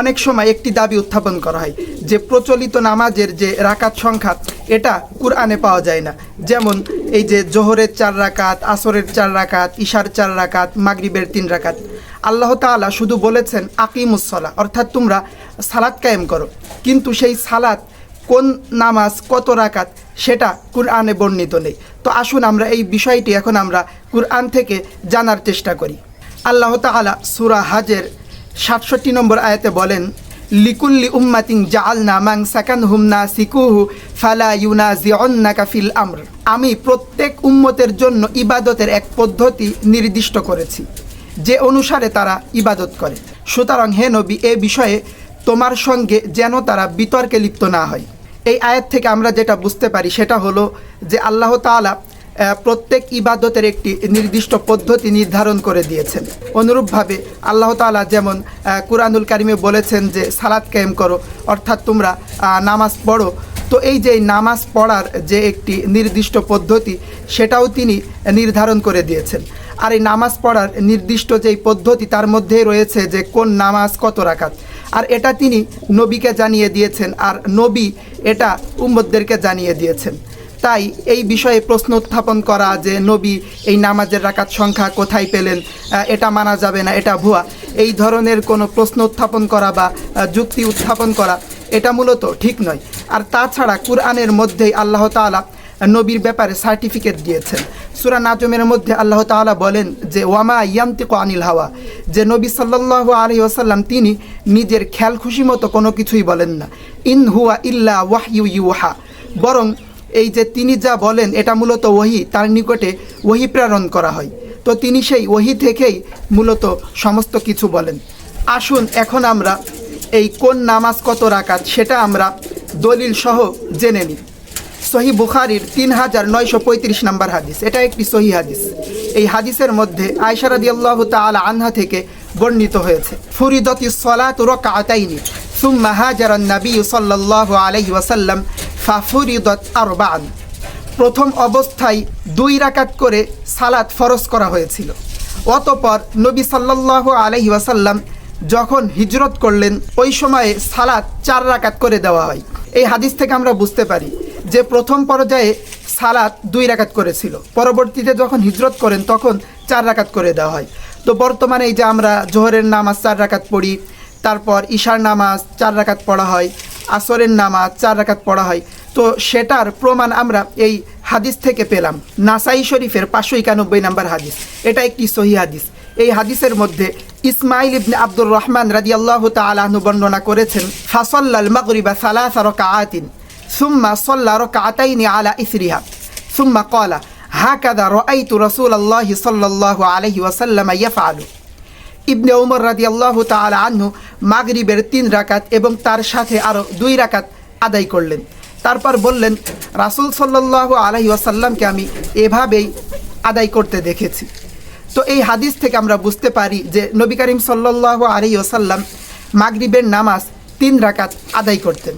অনেক সময় একটি দাবি উত্থাপন করা হয় যে প্রচলিত নামাজের যে রাকাত সংখ্যা, এটা কুরআনে পাওয়া যায় না। যেমন এই যে জোহরের চার রাকাত, আসরের চার রাকাত, ইশার চার রাকাত, মাগরিবের তিন রাকাত। আল্লাহ তাআলা শুধু বলেছেন আকিমুসলা অর্থাৎ তোমরা সালাত কায়েম করো। কিন্তু সেই সালাত কোন নামাজ, কত রাকাত, সেটা কুরআনে বর্ণিত নেই। তো আসুন আমরা এই বিষয়টি এখন আমরা কুরআন থেকে জানার চেষ্টা করি। আল্লাহ তাআলা সুরা হাজের সাতষট্টি নম্বর আয়াতে বলেন লিকুল্লি উম্মাতিং জাল জাআলনা মান সাকানহুম নাসিকুহু ফালা ইউনা ইউনাজিউন্নাকা ফিল আমর। আমি প্রত্যেক উম্মতের জন্য ইবাদতের এক পদ্ধতি নির্দিষ্ট করেছি যে অনুসারে তারা ইবাদত করে। সুতরাং হে নবী এ বিষয়ে তোমার সঙ্গে যেন তারা বিতর্কে লিপ্ত না হয়। এই আয়াত থেকে আমরা যেটা বুঝতে পারি সেটা হলো যে আল্লাহ আহ, প্রত্যেক ইবাদতের একটি নির্দিষ্ট পদ্ধতি নির্ধারণ করে দিয়েছেন। অনুরূপভাবে আল্লাহ তাআলা যেমন কুরআনুল কারিমে বলেছেন যে সালাদ কায়েম করো, অর্থাৎ তোমরা নামাজ পড়ো। তো এই যে নামাজ পড়ার যে একটি নির্দিষ্ট পদ্ধতি, সেটাও তিনি নির্ধারণ করে দিয়েছেন। আর এই নামাজ পড়ার নির্দিষ্ট যেই পদ্ধতি, তার মধ্যেই রয়েছে যে, কোন নামাজ কত রাখাত আর এটা তিনি নবীকে জানিয়ে দিয়েছেন, আর নবী এটা উম্মদদেরকে জানিয়ে দিয়েছেন। তাই এই বিষয়ে প্রশ্ন উত্থাপন করা যে নবী এই নামাজের রাকাত সংখ্যা কোথায় পেলেন এটা মানা যাবে না, এটা ভুয়া। এই ধরনের কোনো প্রশ্ন উত্থাপন করা বা যুক্তি উত্থাপন করা, এটা মূলত ঠিক নয়। আর তাছাড়া কুরআনের মধ্যেই আল্লাহ তাআলা নবীর ব্যাপারে সার্টিফিকেট দিয়েছেন। সুরা নাজমের মধ্যে আল্লাহ তাআলা বলেন যে, ওয়ামা ইয়ান্তিক আনিল হাওয়া। যে নবী সাল্লাল্লাহু আলাইহি ওয়াসাল্লাম, তিনি নিজের খেয়াল খুশি মতো কোনো কিছুই বলেন না। ইন হুয়া ইল্লা ওয়াহইউ ইউহা। বরং এই যে তিনি যা বলেন, এটা মূলত ওহি, তার নিকটে ওহি প্রেরণ করা হয়। তো তিনি সেই ওহি থেকেই মূলত সমস্ত কিছু বলেন। আসুন এখন আমরা এই কোন নামাজ কত রাকাত, সেটা আমরা দলিল সহ জেনে নিই। সহি বুখারির তিন হাজার নয়শো পঁয়ত্রিশ নম্বর হাদিস। এটা একটি সহি হাদিস। এই হাদিসের মধ্যে আয়সারাদি আল্লাহ তালা আনহা থেকে বর্ণিত হয়েছে, ফরিদতি সলাত রকাতাইনি সুম্মা হাজারান নবী সাল্লাল্লাহু আলাইহি ওয়াসাল্লাম ফাফুরিদত আরবান। প্রথম অবস্থায় দুই রাকাত করে সালাত ফরজ করা হয়েছিল। অতপর নবী সাল্লাল্লাহু আলাইহি ওয়াসাল্লাম যখন হিজরত করলেন, ওই সময়ে সালাত চার রাকাত করে দেওয়া হয়। এই হাদিস থেকে আমরা বুঝতে পারি যে প্রথম পর্যায়ে সালাত দুই রাকাত করেছিল। পরবর্তীতে যখন হিজরত করেন, তখন চার রাকাত করে দেওয়া হয়। তো বর্তমানে এই যে আমরা জোহরের নামাজ চার রাকাত পড়ি, তারপর ঈশার নামাজ চার রাকাত পড়া হয়, আসরের নামাজ চার রাকাত পড়া হয় তো সেটার প্রমাণ আমরা এই হাদিস থেকে পেলাম। নাসাই শরীফের পাঁচশো একানব্বই নাম্বার হাদিস। এটা একটি সহি হাদিস। এই হাদিসের মধ্যে ইসমাইল ইবনে আব্দুর রহমান রাদি আল্লাহ তালাহনু বর্ণনা করেছেন ফাসল্লাল মাগরিবা সালাসা রকাআতিন, সুম্মা সল্লা রকাআতাইনি আলা ইসরিহা, সুম্মা ক্বালা হাকাদা রাআইতু রাসূলুল্লাহি সাল্লাল্লাহু আলাইহি ওয়াসাল্লাম ইয়াফআলু। ইবনে ওমর রাদি আল্লাহ তালা মাগরিবের তিন রাকাত এবং তার সাথে আরও দুই রাকাত আদায় করলেন। তারপর বললেন, রাসুল সাল্লাহ আলহি ওয়াসাল্লামকে আমি এভাবেই আদায় করতে দেখেছি। তো এই হাদিস থেকে আমরা বুঝতে পারি যে নবী করিম সাল্লাহ আলহি আসাল্লাম মাগরিবের নামাজ তিন রাকাত আদায় করতেন।